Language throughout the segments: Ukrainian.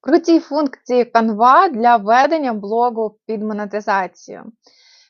Круті функції Canva для ведення блогу під монетизацію.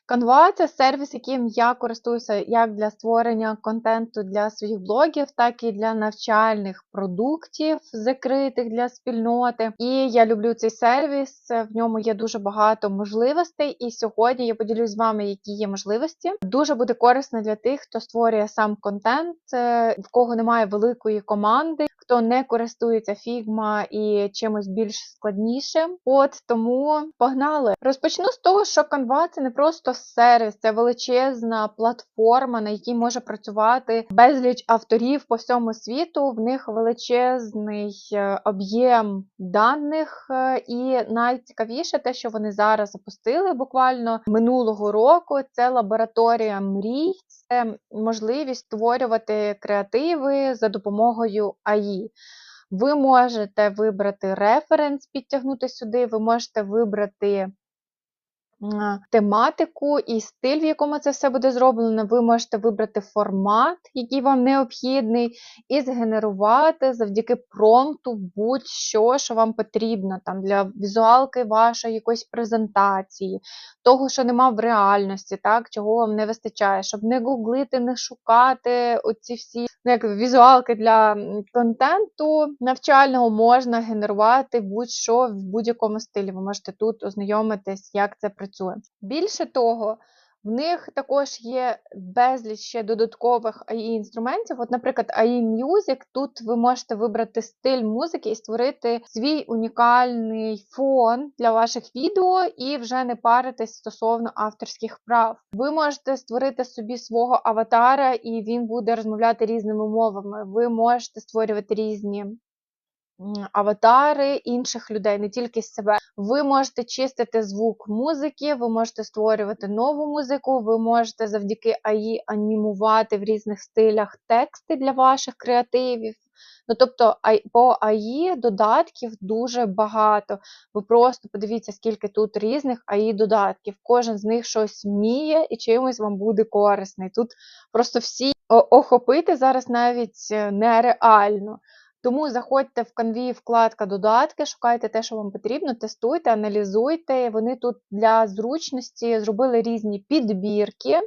Canva це сервіс, яким я користуюся як для створення контенту для своїх блогів, так і для навчальних продуктів, закритих для спільноти. І я люблю цей сервіс. В ньому є дуже багато можливостей. І сьогодні я поділюсь з вами, які є можливості. Дуже буде корисно для тих, хто створює сам контент, е, в кого немає великої команди, хто не користується Figma і чимось більш складнішим. От тому погнали. Розпочну з того, що Canva це не просто сервіс, це величезна платформа, на якій може працювати безліч авторів по всьому світу. В них величезний е, об'єм даних, е, і найцікавіше те, що вони зараз запустили буквально минулого року. Це лабораторія мрій. Це можливість створювати креативи за допомогою АІ. Ви можете вибрати референс, підтягнути сюди, ви можете вибрати тематику і стиль, в якому це все буде зроблено. Ви можете вибрати формат, який вам необхідний, і згенерувати завдяки промпту будь-що, що вам потрібно там для візуалки вашої якоїсь презентації, того, що нема в реальності, так, чого вам не вистачає, щоб не гуглити, не шукати оці всі ну, як візуалки для контенту навчального можна генерувати будь-що в будь-якому стилі. Ви можете тут ознайомитись, як це працює. Більше того, в них також є безліч ще додаткових AI-інструментів. От, наприклад, AI Music. Тут ви можете вибрати стиль музики і створити свій унікальний фон для ваших відео і вже не паритись стосовно авторських прав. Ви можете створити собі свого аватара, і він буде розмовляти різними мовами. Ви можете створювати різні аватари інших людей, не тільки себе. Ви можете чистити звук музики, ви можете створювати нову музику, ви можете завдяки АІ анімувати в різних стилях тексти для ваших креативів. Ну, тобто, по АІ додатків дуже багато. Ви просто подивіться, скільки тут різних АІ додатків. Кожен з них щось вміє і чимось вам буде корисний. Тут просто всі охопити зараз навіть е, нереально. Тому заходьте в канві вкладка додатки, шукайте те, що вам потрібно, тестуйте, аналізуйте. Вони тут для зручності зробили різні підбірки.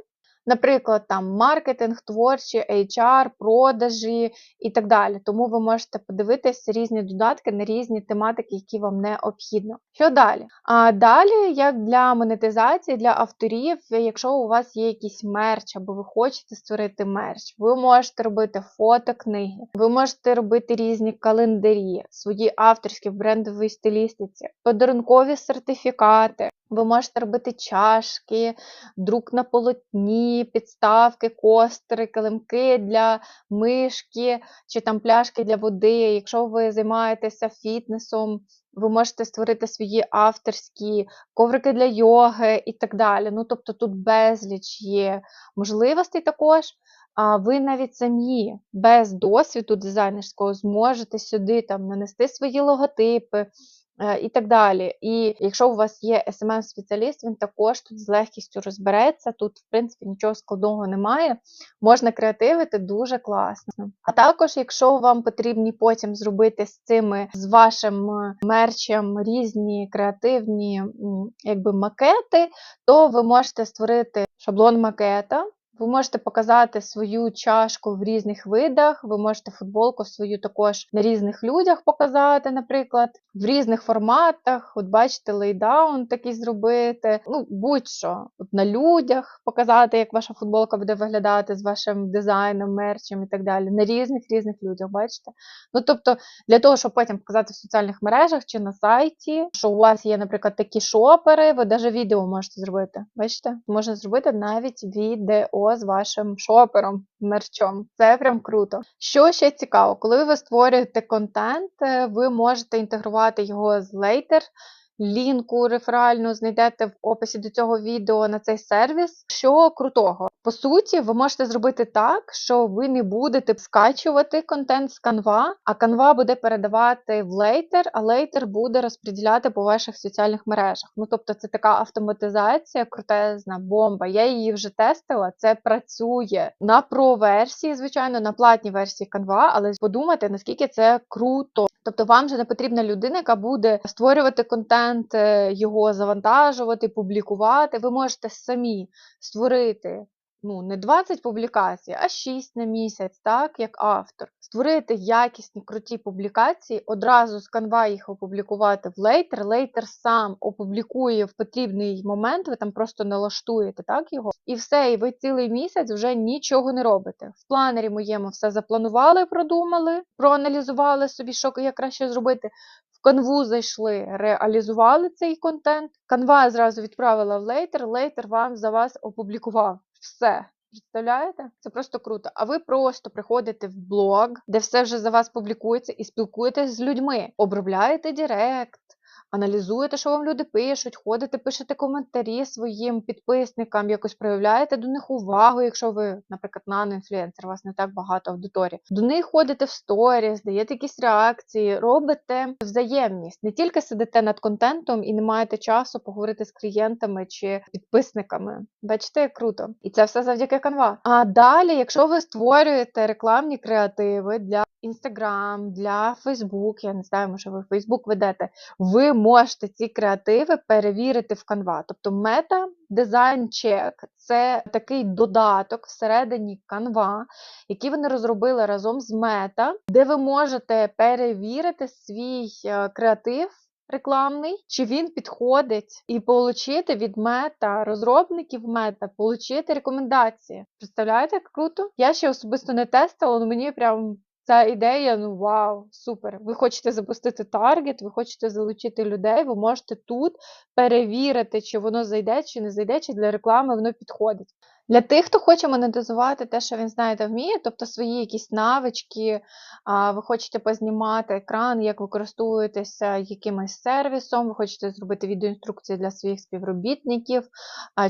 Наприклад, там маркетинг, творчі, HR, продажі і так далі. Тому ви можете подивитися різні додатки на різні тематики, які вам необхідно. Що далі? А далі, як для монетизації, для авторів, якщо у вас є якийсь мерч, або ви хочете створити мерч, ви можете робити фото книги, ви можете робити різні календарі, свої авторські в брендовій стилістиці, подарункові сертифікати. Ви можете робити чашки, друк на полотні, підставки, костри, килимки для мишки чи там пляшки для води. Якщо ви займаєтеся фітнесом, ви можете створити свої авторські коврики для йоги і так далі. Ну, тобто тут безліч є можливостей також. А ви навіть самі без досвіду дизайнерського зможете сюди там нанести свої логотипи. І так далі. І якщо у вас є smm спеціаліст він також тут з легкістю розбереться. Тут, в принципі, нічого складного немає. Можна креативити дуже класно. А також, якщо вам потрібні потім зробити з цими з вашим е, мерчем різні креативні якби макети, то ви можете створити шаблон макета. Ви можете показати свою чашку в різних видах, ви можете футболку свою також на різних людях показати, наприклад, в різних форматах. От бачите, лейдаун такий зробити. Ну, будь-що. От На людях показати, як ваша футболка буде виглядати з вашим дизайном, мерчем і так далі. На різних різних людях, бачите? Ну, тобто, для того, щоб потім показати в соціальних мережах чи на сайті, що у вас є, наприклад, такі шопери, ви навіть відео можете зробити. Бачите? Можна зробити навіть відео з вашим шопером, мерчом. Це прям круто. Що ще цікаво, коли ви створюєте контент, е, ви можете інтегрувати його з Later, лінку реферальну знайдете в описі до цього відео на цей сервіс. Що крутого? По суті, ви можете зробити так, що ви не будете скачувати контент з Canva, а Canva буде передавати в Later, а Later буде розподіляти по ваших соціальних мережах. Ну, тобто, це така автоматизація, крутезна бомба. Я її вже тестила, це працює на про версії, звичайно, на платній версії Canva, але подумайте, наскільки це круто. Тобто вам же не потрібна людина, яка буде створювати контент, е, його завантажувати, публікувати. Ви можете самі створити ну, не 20 публікацій, а 6 на місяць, так, як автор. Створити якісні, круті публікації, одразу з Canva їх опублікувати в Later. Later сам опублікує в потрібний момент, ви там просто налаштуєте так, його. І все, і ви цілий місяць вже нічого не робите. В планері моєму все запланували, продумали, проаналізували собі, що як краще зробити. В канву зайшли, реалізували цей контент. Canva зразу відправила в Later, Later вам за вас опублікував. Все. Представляєте? Це просто круто. А ви просто приходите в блог, де все вже за вас публікується, і спілкуєтесь з людьми, обробляєте Директ, аналізуєте, що вам люди пишуть, ходите, пишете коментарі своїм підписникам, якось проявляєте до них увагу, якщо ви, наприклад, наноінфлюенсер, у вас не так багато аудиторії. До них ходите в сторіс, даєте якісь реакції, робите взаємність. Не тільки сидите над контентом і не маєте часу поговорити з клієнтами чи підписниками. Бачите, як круто. І це все завдяки Canva. А далі, якщо ви створюєте рекламні креативи для Instagram, для Facebook, я не знаю, може ви Facebook ведете, ви можете ці креативи перевірити в Canva. Тобто мета дизайн чек це такий додаток всередині Canva, який вони розробили разом з Meta, де ви можете перевірити свій е, креатив. Рекламний, чи він підходить, і отримати від мета, розробників мета, отримати рекомендації. Представляєте, як круто? Я ще особисто не тестила, але мені прям Ця ідея, ну вау, супер. Ви хочете запустити таргет, ви хочете залучити людей, ви можете тут перевірити, чи воно зайде, чи не зайде, чи для реклами воно підходить. Для тих, хто хоче монетизувати те, що він знає та вміє, тобто свої якісь навички, ви хочете познімати екран, як ви користуєтеся якимось сервісом, ви хочете зробити відеоінструкції для своїх співробітників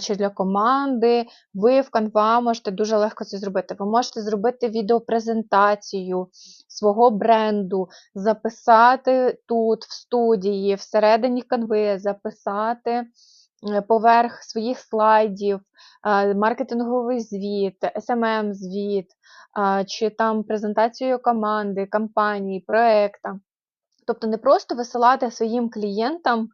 чи для команди, ви в Canva можете дуже легко це зробити. Ви можете зробити відеопрезентацію свого бренду, записати тут, в студії, всередині Canva, записати. Е, поверх своїх слайдів, е, маркетинговий звіт, smm звіт чи там презентацію команди, компанії, проекта. Тобто не просто висилати своїм клієнтам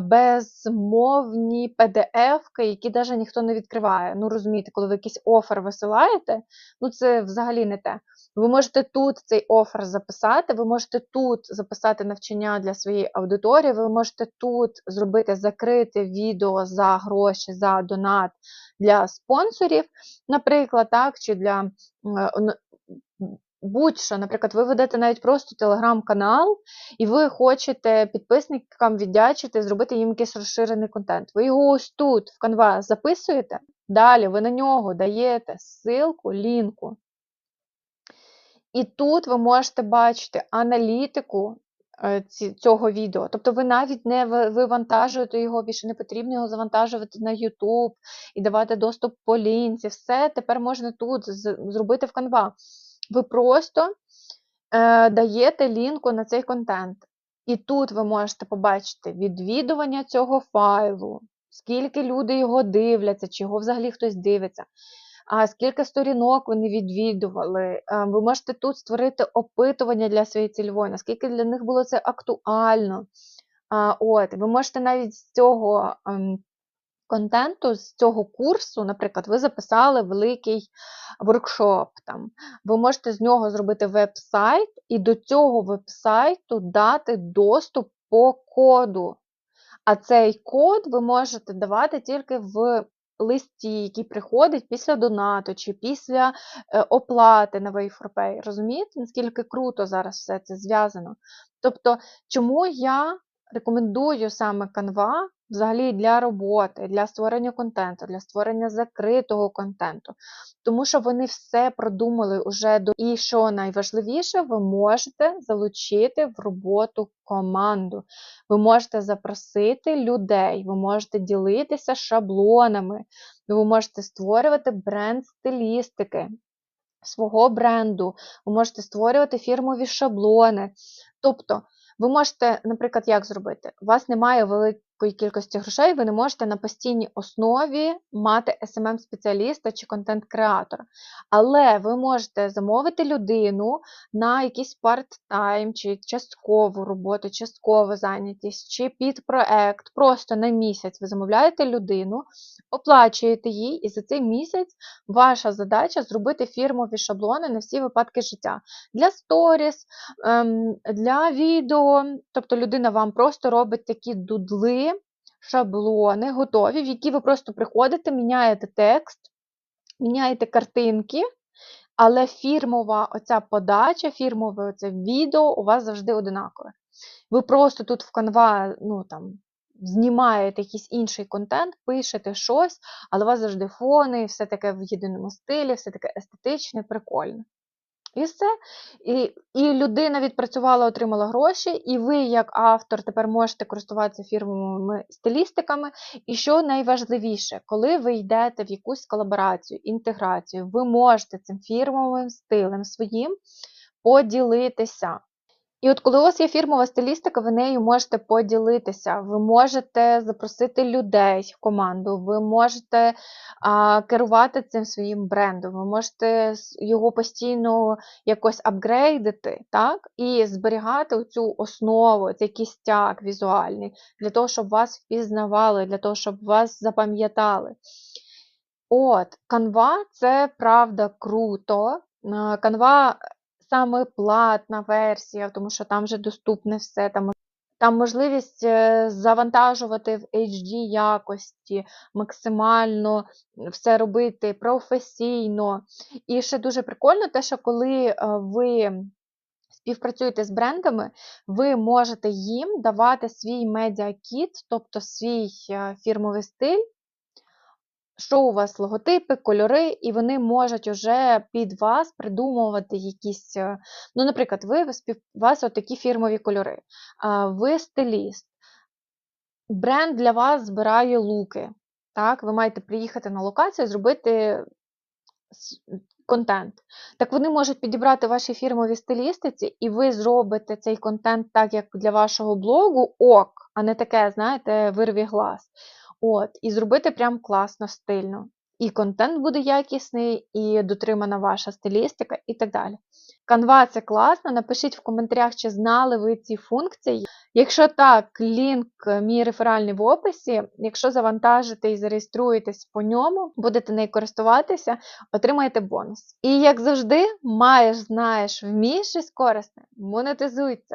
безмовні PDF, які навіть ніхто не відкриває. Ну, розумієте, коли ви якийсь офер висилаєте, ну це взагалі не те. Ви можете тут цей офер записати, ви можете тут записати навчання для своєї аудиторії, ви можете тут зробити закрите відео за гроші, за донат для спонсорів, наприклад, так, чи для будь-що, наприклад, ви ведете навіть просто телеграм-канал, і ви хочете підписникам віддячити, зробити їм якийсь розширений контент. Ви його ось тут, в Canva, записуєте, далі ви на нього даєте ссылку, лінку. І тут ви можете бачити аналітику е, цього відео. Тобто ви навіть не вивантажуєте його, більше не потрібно його завантажувати на YouTube і давати доступ по лінці. Все тепер можна тут зробити в Canva. Ви просто е, даєте лінку на цей контент. І тут ви можете побачити відвідування цього файлу, скільки люди його дивляться, чи його взагалі хтось дивиться, скільки сторінок вони відвідували. Ви можете тут створити опитування для своєї цільової, наскільки для них було це актуально. От, Ви можете навіть з цього ем, контенту з цього курсу, наприклад, ви записали великий воркшоп. Там. Ви можете з нього зробити веб-сайт і до цього веб-сайту дати доступ по коду. А цей код ви можете давати тільки в листі, який приходить після донату чи після е, оплати на Way4Pay. Розумієте, наскільки круто зараз все це зв'язано? Тобто, чому я рекомендую саме Canva взагалі для роботи, для створення контенту, для створення закритого контенту. Тому що вони все продумали уже до і що найважливіше, ви можете залучити в роботу команду. Ви можете запросити людей, ви можете ділитися шаблонами, ви можете створювати бренд стилістики. Свого бренду, ви можете створювати фірмові шаблони. Тобто, ви можете, наприклад, як зробити? У вас немає великої кількості грошей ви не можете на постійній основі мати smm спеціаліста чи контент-креатора. Але ви можете замовити людину на якийсь парт-тайм, чи часткову роботу, часткову зайнятість, чи під проект, просто на місяць ви замовляєте людину, оплачуєте їй, і за цей місяць ваша задача зробити фірмові шаблони на всі випадки життя. Для сторіс, ем, для відео. Тобто людина вам просто робить такі дудли, шаблони готові, в які ви просто приходите, міняєте текст, міняєте картинки, але фірмова оця подача, фірмове оце відео у вас завжди одинакове. Ви просто тут в Canva, ну там. Знімаєте якийсь інший контент, пишете щось, але у вас завжди фони, все таке в єдиному стилі, все таке естетичне, прикольне. І. І, і людина відпрацювала, отримала гроші, і ви, як автор, тепер можете користуватися фірмовими стилістиками. І що найважливіше, коли ви йдете в якусь колаборацію, інтеграцію, ви можете цим фірмовим стилем своїм поділитися. І от коли у вас є фірмова стилістика, ви нею можете поділитися. Ви можете запросити людей в команду, ви можете а, керувати цим своїм брендом, ви можете його постійно якось апгрейдити, так? І зберігати цю основу, цей кістяк візуальний, для того, щоб вас впізнавали, для того, щоб вас запам'ятали. От, Canva – це правда круто. А, Canva саме платна версія, тому що там вже доступне все. Там, там можливість е, завантажувати в HD якості, максимально все робити професійно. І ще дуже прикольно те, що коли е, ви співпрацюєте з брендами, ви можете їм давати свій медіакіт, тобто свій е, фірмовий стиль, що у вас логотипи, кольори, і вони можуть уже під вас придумувати якісь. е, Ну, наприклад, ви у вас отакі фірмові кольори. Ви стиліст. Бренд для вас збирає луки. Так, ви маєте приїхати на локацію, зробити контент. Так вони можуть підібрати ваші фірмові стилістиці, і ви зробите цей контент так, як для вашого блогу, ок, а не таке, знаєте, вирві глаз. От, і зробити прям класно, стильно. І контент буде якісний, і дотримана ваша стилістика, і так далі. Canva це класно. Напишіть в коментарях, чи знали ви ці функції. Якщо так, лінк е, мій реферальний в описі. Якщо завантажите і зареєструєтесь по ньому, будете нею користуватися, отримаєте бонус. І як завжди, маєш, знаєш, вмієш щось корисне, монетизуйся.